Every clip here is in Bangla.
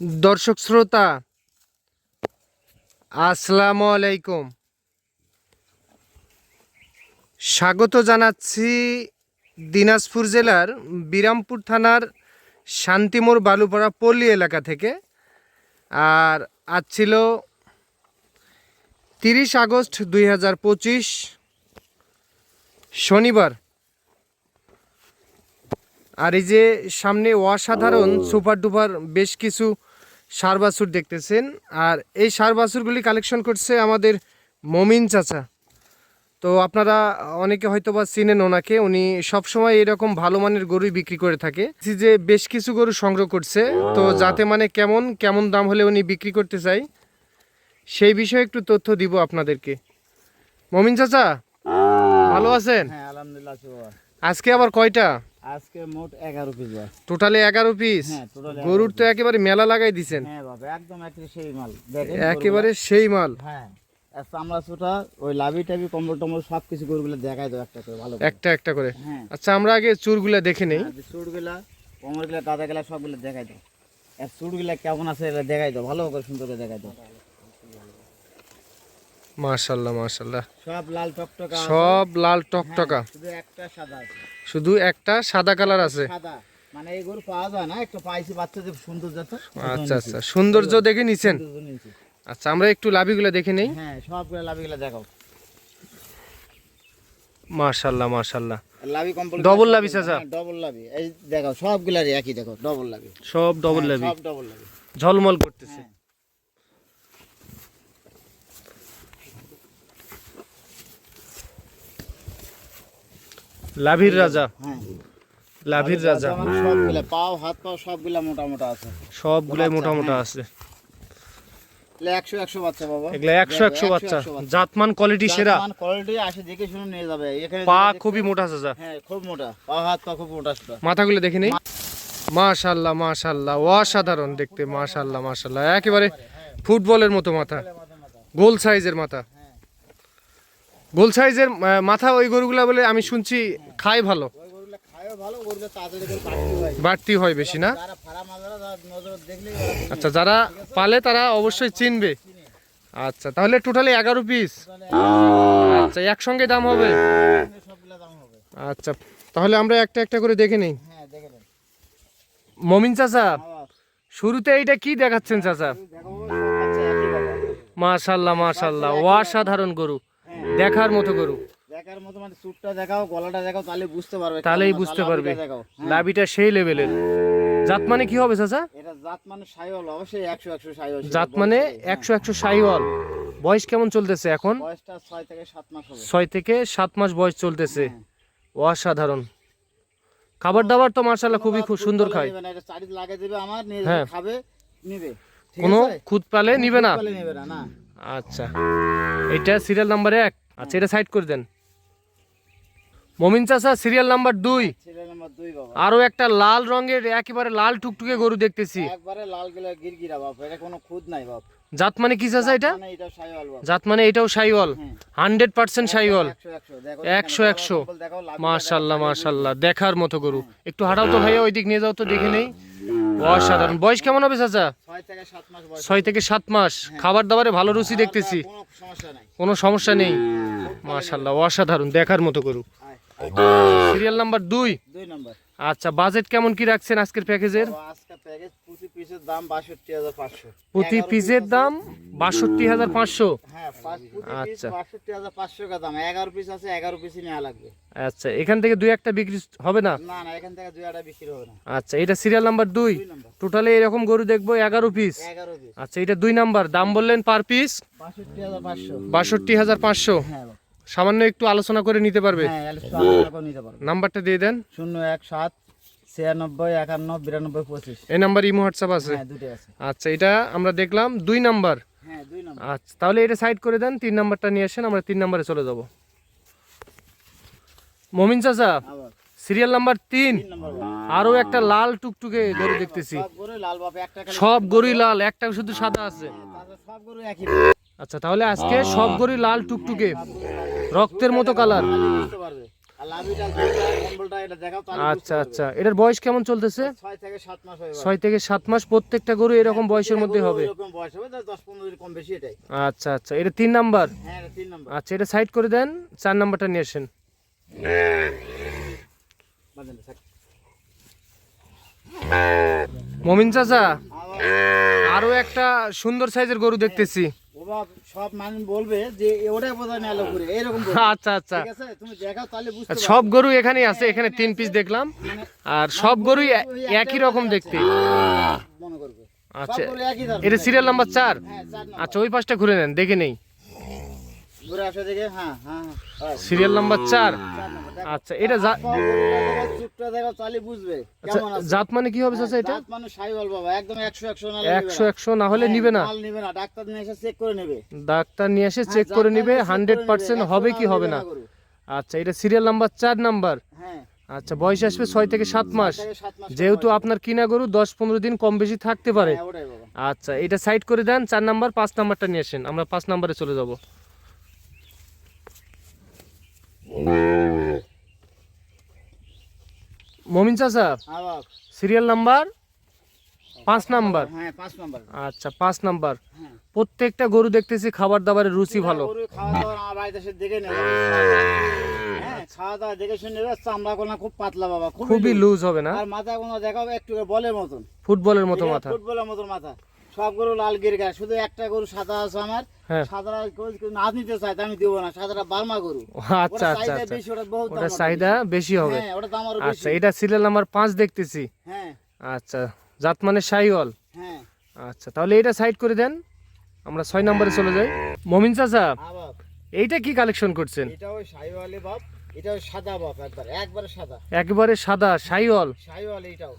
দর্শক শ্রোতা আসসালামু আলাইকুম। স্বাগত জানাচ্ছি দিনাজপুর জেলার বিরামপুর থানার শান্তিমোড় বালুপাড়া পল্লী এলাকা থেকে। আর আজ ছিল তিরিশ আগস্ট দুই হাজার পঁচিশ শনিবার। আর এই যে সামনে অসাধারণ সুপার ডুপার বেশ কিছু সার বাছুর দেখতেছেন। আর এই সার বাছুরগুলি কালেকশন করছে আমাদের মমিন চাচা। তো আপনারা অনেকে হয়তো বা চিনেন ওনাকে। উনি সবসময় এরকম ভালো মানের গরুই বিক্রি করে থাকে। যে বেশ কিছু গরু সংগ্রহ করছে। তো যাতে মানে কেমন কেমন দাম হলে উনি বিক্রি করতে চাই সেই বিষয়ে একটু তথ্য দিব আপনাদেরকে। মমিন চাচা ভালো আছেন? হ্যাঁ। আজকে আবার কয়টা? আজকে মোট এগারো পিস বাস টোটালে এগারো পিস হ্যাঁ টোটাল গরুর তো একেবারে মেলা লাগাই দিছেন। হ্যাঁ বাবা একদম একটি সেই মাল। দেখেন একেবারে সেই মাল। হ্যাঁ আর চামড়া ছোটা ওই লাভি টাবি কম্বল টম্বল সব কিছু গরুগুলো দেখাই দাও একটা করে ভালো করে। একটা একটা করে। হ্যাঁ। আচ্ছা আমরা আগে চুরগুলা দেখে নেই। আর যে চুটগুলা কোমরগুলা দাদাগুলা সবগুলো দেখাই দাও। আর চুটগুলা কেমন আছে এটা দেখাই দাও ভালো করে সুন্দর করে দেখাই দাও। মাশাল্লাহ মাশাল্লাহ। সব লাল টকটকা সব লাল টকটকা। হ্যাঁ, শুধু একটা সাদা আছে। শুধু একটা সাদা কালার আছে। সাদা। মানে এই গরু পাওয়া যায় না একটু পাইছি বাচ্চাদের সুন্দর যাতে আচ্ছা আচ্ছা। সৌন্দর্য দেখে নিছেন? আচ্ছা আমরা একটু লাভিগুলা দেখে নেই। হ্যাঁ সবগুলো লাভিগুলা দেখাও। মাশাল্লাহ মাশাল্লাহ। লাভি Double লাভি চাচা? ডবল লাভি। এই দেখো সবগুলারই একই দেখো ডবল লাভি। সব ডবল লাভি। সব ডবল লাভি। ঝলমল করতেছে। লাভির রাজা। লাভির রাজা। সবগুলা পাও হাত পাও সবগুলা মোটা মোটা আছে। সবগুলাই মোটা মোটা আছে একশো একশো বাচ্চা বাবা। এগুলা একশো একশো বাচ্চা। জাতমান কোয়ালিটি সেরা। কোয়ালিটি আসে দেখে শুনে নিয়ে যাবে। এখানে পা খুবই মোটা চাচা। হ্যাঁ খুব মোটা। পা হাত পা খুব মোটা মাথাগুলো দেখে নেই? মাশাল্লাহ মাশাল্লাহ। অসাধারণ দেখতে। মাশাল্লাহ মাশাল্লাহ। একেবারে ফুটবলের মতো মাথা। গোল সাইজের মাথা। গোল সাইজের মাথা ওই গরুগুলা বলে আমি শুনছি খায় ভালো। বাড়তি হয় বেশি না। আচ্ছা যারা পালে তারা অবশ্যই চিনবে। আচ্ছা তাহলে টোটালি এগারো পিস আচ্ছা একসঙ্গে দাম হবে? আচ্ছা তাহলে আমরা একটা একটা করে দেখে নিই। মমিন চাচা, শুরুতে এইটা কি দেখাচ্ছেন চাচা? মাশাল্লাহ মাশাল্লাহ, অসাধারণ গরু। দেখার মতো গরু। দেখার মতো মানে চুটটা দেখাও গলাটা দেখাও তাহলে বুঝতে পারবে তাহলেই বুঝতে পারবে। হ্যাঁ। লাভিটা সেই লেভেলের। জাত মানে কি হবে চাচা? এটা জাত মানে সাইওয়াল অবশ্যই একশো একশো সাইওয়াল জাত মানে একশো একশো সাইওয়াল। বয়স কেমন চলতেছে এখন? বয়সটা ছয় থেকে সাত মাস হবে। ছয় থেকে সাত মাস বয়স চলতেছে। অসাধারণ। খাবার দাবার তো মার্শাল্লাহ খুবই খুব সুন্দর খায়। চারি লাগিয়ে দেবে আমার হ্যাঁ। খাবে নিবে। কোনো? খুদ পালে নিবে না। বলে নেবে না না। আচ্ছা। এটা সিরিয়াল নাম্বার এক। আচ্ছা এটা সাইড করে দেন। মমিন চাচা সিরিয়াল নাম্বার দুই। আরও একটা লাল রঙের একেবারে লাল টুকটুকে গরু দেখতেছি। একবারে লাল গিলা গিরগিরা বাপ। এটা কোনো খুদ নাই বাপ। জাত মানে কি চাচা এটা? মানে জাত মানে এটাও সাইওয়াল। হ্যাঁ। Hundred percent Sahiwal. একশো একশো। মাশাল্লাহ মাশাল্লাহ। দেখার মতো গরু। একটু হাঁটাও তো ভাইয়া ওই দিক নিয়ে যাও তো দেখে নেই। অসাধারণ। বয়স কেমন হবে চাচা? ছয় থেকে সাত মাস মাস। খাবার দাবারে ভালো রুচি দেখতেছি। কোনো সমস্যা নাই। কোনো সমস্যা নেই? মাশাল্লাহ অসাধারণ। দেখার মতো আয়। সিরিয়াল নাম্বার দুই। দুই নম্বর। আচ্ছা বাজেট কেমন কি রাখছেন আজকের প্যাকেজের? প্রতি পিসের দাম বাষট্টি হাজার পাঁচশো। হ্যাঁ আচ্ছা। বাষট্টি হাজার পাঁচশো টাকা দাম। এগারো পিস আছে এগারো পিসই নেওয়া লাগবে। আচ্ছা এখান থেকে দুই একটা বিক্রি হবে না? না না এখান থেকে দুই আটা বিক্রি হবে না। আচ্ছা এটা সিরিয়াল নাম্বার দুই? টোটালে এরকম গরু দেখব এগারো পিস আচ্ছা এটা দুই নাম্বার দাম বললেন পার পিস বাষট্টি হাজার পাঁচশো। বাষট্টি হাজার পাঁচশো। হ্যাঁ। সামান্য একটু আলোচনা করে নিতে পারবে? হ্যাঁ নিতে পারব। নাম্বারটা দিয়ে দেন। শূন্য এক সাত ছিয়ানব্বই একান্ন বিরানব্বই পঁচিশ। এই নাম্বার ইমো হোয়াটসঅ্যাপ আছে? হ্যাঁ দুটোই আছে। আচ্ছা এটা আমরা দেখলাম দুই নাম্বার। হ্যাঁ দুই নম্বর। আচ্ছা তাহলে এটা সাইড করে দেন তিন নাম্বারটা নিয়ে আসেন আমরা তিন নাম্বারে চলে যাব। মমিন চাচা সিরিয়াল নাম্বার তিন। তিন নম্বর বাবা। আরও একটা লাল টুকটুকে গরু দেখতেছি। সব গরুই লাল একটা শুধু সাদা আছে। সব গরু একই। আচ্ছা তাহলে আজকে সব গরুই লাল টুকটুকে রক্তের মতো কালার। আচ্ছা আচ্ছা এটার বয়স কেমন চলতেছে? ছয় থেকে সাত মাস হয়ে প্রত্যেকটা গরু এরকম বয়সের মধ্যে হবে আচ্ছা আচ্ছা এটা তিন নাম্বার? হ্যাঁ এটা তিন নম্বর। আচ্ছা এটা সাইড করে দেন চার নাম্বারটা নিয়ে আসেন। মমিন চাচা আরও একটা সুন্দর সাইজের গরু দেখতেছি। সব মানুষ বলবে যে ওটাই বোধহয় নেলো করে। এরকম আচ্ছা আচ্ছা। ঠিক আছে? তুমি দেখাও তাহলে বুঝতে সব গরু এখানেই আছে এখানে তিন পিস দেখলাম। মানে আর সব গরুই একই রকম দেখতে। মনে করবে। আচ্ছা। এটা সিরিয়াল নাম্বার চার? হ্যাঁ নম্বর আচ্ছা ওই পাশটা ঘুরে নেন দেখে নেই। ঘুরে আসো দেখে। হ্যাঁ হ্যাঁ হ্যাঁ। সিরিয়াল নাম্বার চার। নম্বর। আচ্ছা এটা দেখো, বুঝবে আচ্ছা কেমন আছে? জাত মানে কি হবে চাচা এটা? মানে সাইওয়াল বাবা একদম একশো একশো না হলে নিবে না। মাল নিবে না ডাক্তার নিয়ে এসে চেক করে নেবে। ডাক্তার নিয়ে এসে চেক হ্যাঁ, করে ডাক্তার নিবে check করে হান্ড্রেড নেবে, পার্সেন্ট 100 হবে কি হবে না। আচ্ছা এটা সিরিয়াল নাম্বার নাম্বার হ্যাঁ। আচ্ছা বয়স আসবে ছয় থেকে সাত মাস। যেহেতু আপনার কিনা গরু দশ পনেরো দিন কম বেশি থাকতে পারে। হ্যাঁ আচ্ছা এটা সাইড করে দেন চার নাম্বার পাঁচ নাম্বারটা নিয়ে আসেন। আমরা পাঁচ নাম্বারে চলে যাব। মমিন চাচা? আবার সিরিয়াল নাম্বার? পাঁচ নাম্বার। হ্যাঁ পাঁচ নম্বর। আচ্ছা পাঁচ নাম্বার। হ্যাঁ। প্রত্যেকটা গরু দেখতেছি খাবার দাবারের রুচি ভালো। দেখে হ্যাঁ দেখে খুবই লুজ। হবে না? আর মাথা কোনো দেখাবে একটু বলের মতন। ফুটবলের মতো মাথা। ফুটবলের মতন মাথা। সব গরু লাল গির গায়ে শুধু একটা গরু সাদা আছে আমার হ্যাঁ। না নিতে চায় আমি দেবো না। বার্মা গরু। আচ্ছা আচ্ছা আচ্ছা। বেশি ওটা চাহিদা হবে। হ্যাঁ আচ্ছা এটা সিরিয়াল নাম্বার পাঁচ দেখতেছি। হ্যাঁ। আচ্ছা জাত মানে সাইওয়াল হ্যাঁ। আচ্ছা তাহলে এটা সাইড করে দেন। আমরা ছয় নম্বরে চলে যাই। মমিন চাচা এইটা কি কালেকশন করছেন? এটা ওই শাহিওয়ালি বাপ এটা সাদা বাপ একবার একবারে সাদা। একেবারে সাদা সাইওয়াল এটাও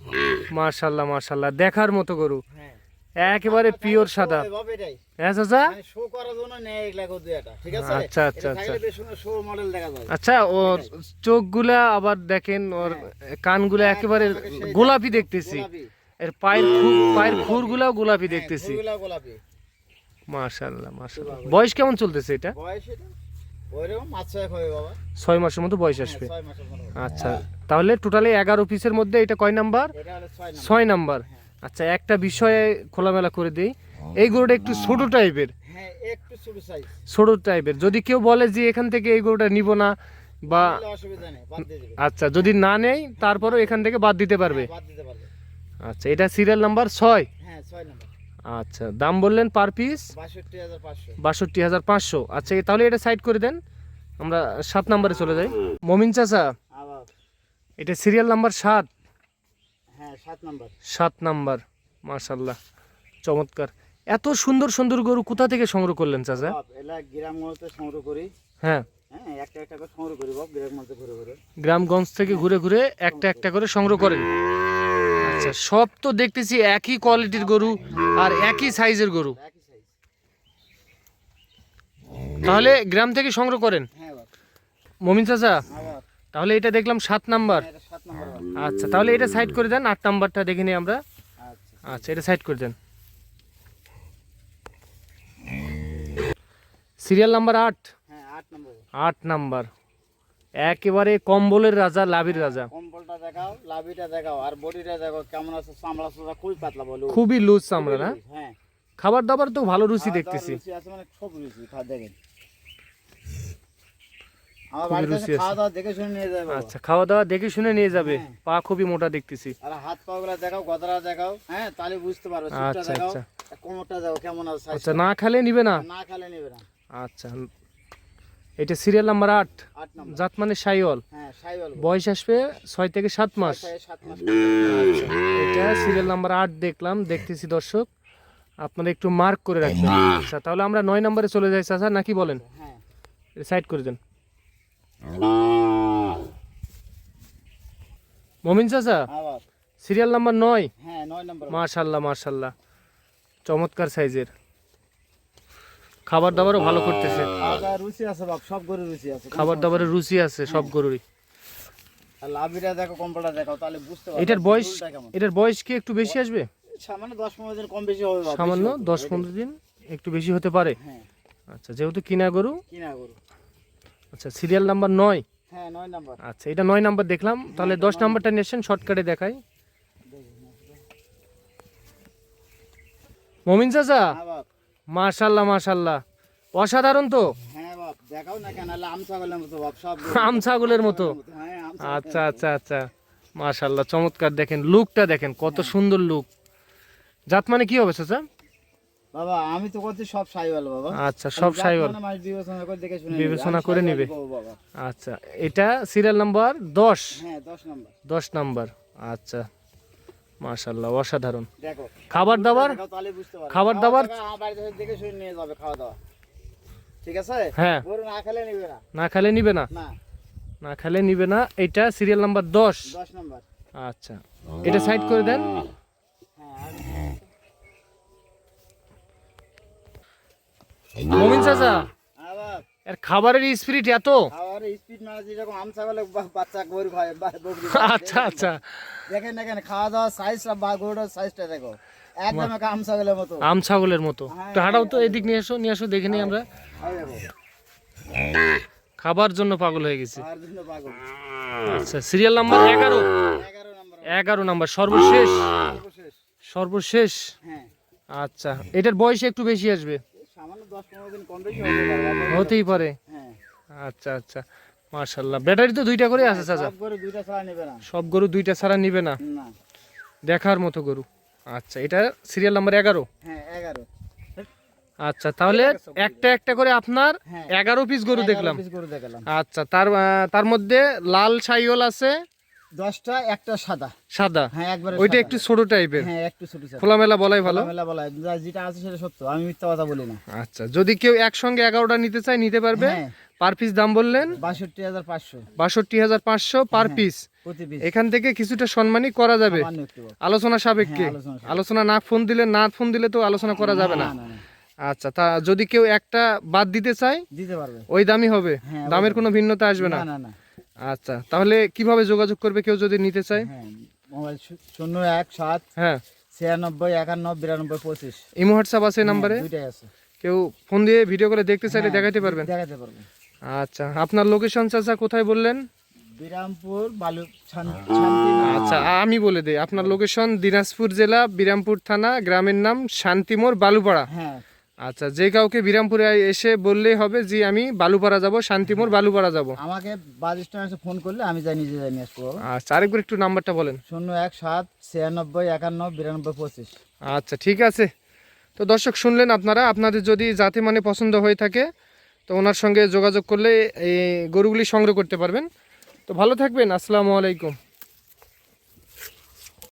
মার্শাল্লাহ মার্শাল্লাহ দেখার মতো গরু। হ্যাঁ। একেবারে পিওর সাদা। বাপ এটাই হ্যাঁ চাচা? মানে শো করার জন্য নেয় এগুলা এটা ঠিক আছে? আচ্ছা, আচ্ছা, আচ্ছা। শো মডেল দেখা যায়। আচ্ছা ওর চোখগুলা আবার দেখেন ওর কানগুলা একেবারে গোলাপি দেখতেছি। এর পায়ের খুর পায়ের খুরগুলাও গোলাপি দেখতেছি। মার্শাল্লাহ মার্শাল্লাহ বয়স কেমন চলতেছে এটা? বয়স এটা? ছয় মাসের মতো বয়স হ্যাঁ, আসবে। আচ্ছা তাহলে টোটালি এগারো পিসের মধ্যে এটা কয় নাম্বার? ছয় নাম্বার। আচ্ছা একটা বিষয়ে খোলামেলা করে দিই। এই গরুটা একটু ছোট টাইপের। হ্যাঁ ছোট টাইপের। যদি কেউ বলে যে এখান থেকে এই গরুটা নিব না বা অসুবিধা নেই বাদ দিয়ে দিবে। আচ্ছা যদি না নেই তারপরেও এখান থেকে বাদ দিতে পারবে। বাদ দিতে পারবে। আচ্ছা এটা সিরিয়াল নাম্বার ছয়? হ্যাঁ আচ্ছা দাম বললেন পার পিস বাষট্টি হাজার পাঁচশো। বাষট্টি হাজার পাঁচশো। আচ্ছা তাহলে এটা সাইড করে দেন। আমরা সাত নাম্বারে চলে যাই। মমিন চাচা এটা সিরিয়াল নাম্বার সাত। হ্যাঁ সাত নাম্বার। মার্শাল্লাহ চমৎকার। এত সুন্দর সুন্দর গরু কোথা থেকে সংগ্রহ করলেন চাচা? সংগ্রহ করি। হ্যাঁ। হ্যাঁ গ্রামগঞ্জ থেকে ঘুরে ঘুরে একটা একটা করে সংগ্রহ করেন। আচ্ছা সব তো দেখতেছি একই কোয়ালিটির গরু আর একই সাইজের গরু। তাহলে গ্রাম থেকে সংগ্রহ করেন? হ্যাঁ মমিন চাচা তাহলে এটা দেখলাম সাত নাম্বার। হ্যাঁ, আচ্ছা তাহলে এটা সাইড করে দেন আট নাম্বারটা দেখে নিই আমরা। আচ্ছা। আচ্ছা এটা সাইড করে দেন। সিরিয়াল নাম্বার আট। হ্যাঁ আট নাম্বার। একেবারে কম্বলের রাজা লাভির রাজা। কম্বলটা দেখাও লাভিটা দেখাও আর বডিটা দেখাও কেমন আছে চামড়া চোড়া খুবই পাতলা বলো। খুবই লুজ চামড়া না? হ্যাঁ। খাবার দাবার তো ভালো রুচি দেখতেছি। আছে মানে সব রুচি খা দেখেন। আমার বাড়িতে এসে। খাওয়া দাওয়া দেখে শুনে নিয়ে যাবে আচ্ছা খাওয়া দাওয়া দেখে শুনে নিয়ে যাবে। হ্যাঁ। পা খুবই মোটা দেখতেছি। আর হাত পা গুলা দেখাও গদরা দেখাও হ্যাঁ তাহলে বুঝতে পারবে চুপটা আচ্ছা, দেখাও আচ্ছা। কোমরটা দেখাও কেমন আছে আচ্ছা না খেলে নিবে না? না খেলে নেবে না। আচ্ছা এটা সিরিয়াল নাম্বার আট। জাত মানে সাইওয়াল। হ্যাঁ বয়স আসবে ছয় থেকে সাত মাস। আচ্ছা এটা সিরিয়াল নাম্বার আট দেখলাম দেখতেছি দর্শক। আপনারা একটু মার্ক করে রাখবেন। আচ্ছা তাহলে আমরা নয় নম্বরে চলে যাই চাচা নাকি বলেন? হ্যাঁ। সাইড করে দেন। মমিন চাচা সিরিয়াল নাম্বার নয়? হ্যাঁ মাশাল্লাহ মাশাল্লাহ। চমৎকার সাইজের। খাবার দাবারও ভালো করতেছে। রুচি আছে বাপ সব গরুর রুচি আছে। খাবার দাবারের রুচি আছে সব গরুরই। লাভিটা দেখো কম্পলটা দেখাও তাহলে বুঝতে পারবে এটার বয়স এটার বয়স কি একটু বেশি আসবে? সামান্য কম বেশি হবে দিন একটু বেশি হতে পারে। হ্যাঁ। আচ্ছা যেহেতু কিনা গরু কিনা গরু। আচ্ছা সিরিয়াল নাম্বার নয়? হ্যাঁ নয় নাম্বার আচ্ছা এটা নয় নাম্বার দেখলাম। তাহলে দশ নাম্বারটা নিয়েছেন শর্টকাটে দেখাই। মমিন চাচা? হ্যাঁ মাশাল্লাহ মাশাল্লাহ। অসাধারণ তো? হ্যাঁ আম ছাগলের মতো হ্যাঁ আচ্ছা আচ্ছা আচ্ছা। মাশাল্লাহ চমৎকার দেখেন লুকটা দেখেন কত সুন্দর লুক জাত মানে কি হবে চাচা? বাবা আমি তো করছি সব সাইওয়াল বাবা। আচ্ছা সব সাইওয়াল। বিবেচনা করে দেখে শুনে বিবেচনা। করে নিবে। আচ্ছা এটা সিরিয়াল নাম্বার দশ? হ্যাঁ দশ নাম্বার। দশ নাম্বার। আচ্ছা মাশাল্লাহ অসাধারণ। দেখো খাবার দাবার? খাবার দাবার? বাড়িতে দেখে শুনে নিয়ে যাবে খাওয়া দাওয়া। ঠিক আছে? হ্যাঁ। গরু না খেলে নিবে না। না খেলে নিবে না? না। না খেলে নিবে না এটা সিরিয়াল নাম্বার দশ। দশ নাম্বার। আচ্ছা এটা সাইড করে দেন। হ্যাঁ মমিন চাচা এর খাবারের স্পিরিট এত? খাওয়ার স্পিড মানে যেরকম আম ছাগলে বাচ্চা গরু খায়। আচ্ছা আচ্ছা। দেখেন দেখেন খাওয়া দাওয়া সাইজ বা গরুটার সাইজটা দেখো। একদম এক আম ছাগলের মতো। আম ছাগলের মতো তো হাঁটাও তো এদিক নিয়ে এসো নিয়ে এসো দেখে নিই আমরা। খাবার জন্য পাগল হয়ে গেছি। আচ্ছা সিরিয়াল নাম্বার এগারো। এগারো নাম্বার সর্বশেষ। সর্বশেষ। হ্যাঁ। আচ্ছা এটার বয়স একটু বেশি আসবে। সামান্য দশ পনেরো দিন কম বেশি হতে পারে হতেই পারে। হ্যাঁ। আচ্ছা আচ্ছা। মার্শাল্লাহ ব্যাটারি তো দুইটা করে আছে চাচা? সব গরু দুইটা ছাড়া নেবে না। সব গরু দুইটা ছাড়া নিবে না? না। দেখার মতো গরু। আচ্ছা এটা সিরিয়াল নাম্বার এগারো? হ্যাঁ আচ্ছা তাহলে একটা একটা করে আপনার হ্যাঁ। এগারো পিস গরু দেখলাম। আচ্ছা তার তার মধ্যে লাল সাইওয়াল আছে দশটা একটা সাদা। সাদা? হ্যাঁ একবারে ওইটা একটু ছোট টাইপের? হ্যাঁ একটু ছোট খোলামেলা বলাই ভালো? মেলা বলা হয়। যা- যেটা আছে সেটা সত্য। আমি মিথ্যা কথা বলি না। আচ্ছা যদি কেউ একসঙ্গে এগারোটা নিতে চায় নিতে পারবে? হ্যাঁ। পার পিস দাম বললেন? বাষট্টি হাজার পাঁচশো। বাষট্টি হাজার পাঁচশো পার হ্যাঁ। পিস। এখান থেকে কিছুটা সম্মানই করা যাবে। বল। আলোচনা সাপেক্ষে। হ্যাঁ, আলোচনা না ফোন দিলে না ফোন দিলে তো আলোচনা করা যাবে না। আচ্ছা তা যদি কেউ একটা বাদ দিতে চায় দিতে পারবে। ওই দামই হবে। হ্যাঁ, দামের কোনো ভিন্নতা আসবে না না না। আচ্ছা তাহলে কীভাবে যোগাযোগ করবে কেউ যদি নিতে চায়? হ্যাঁ মোবাইল শূন্য এক সাত হ্যাঁ। ছিয়ানব্বই একান্ন বিরানব্বই পঁচিশ। ইমো হোয়াটসঅ্যাপ আছে নাম্বারে? দুইটাই আছে। কেউ ফোন দিয়ে ভিডিও করে দেখতে চাইলে হ্যাঁ, দেখাতে পারবেন। দেখাতে পারবে আচ্ছা আপনার লোকেশন চাচা কোথায় বললেন? বিরামপুর বালু আচ্ছা আমি বলে দিই আপনার লোকেশন দিনাজপুর জেলা বিরামপুর থানা গ্রামের নাম শান্তিমোর বালুপাড়া। হ্যাঁ আচ্ছা যে কাউকে বিরামপুরে এসে বললেই হবে যে আমি বালুপাড়া যাব শান্তিমোর বালুপাড়া যাব। আমাকে বাস স্ট্যান্ডে ফোন করলে আমি যাই নিজে যাই নিয়ে আসব। আচ্ছা আরেকবার একটু নাম্বারটা বলেন। শূন্য এক সাত ছিয়ানব্বই একান্ন বিরানব্বই পঁচিশ। আচ্ছা ঠিক আছে। তো দর্শক শুনলেন আপনারা আপনাদের যদি জাতে মানে পছন্দ হয়ে থাকে তো ওনার সঙ্গে যোগাযোগ করলে এই গরুগুলি সংগ্রহ করতে পারবেন। তো ভালো থাকবেন আসসালামু আলাইকুম।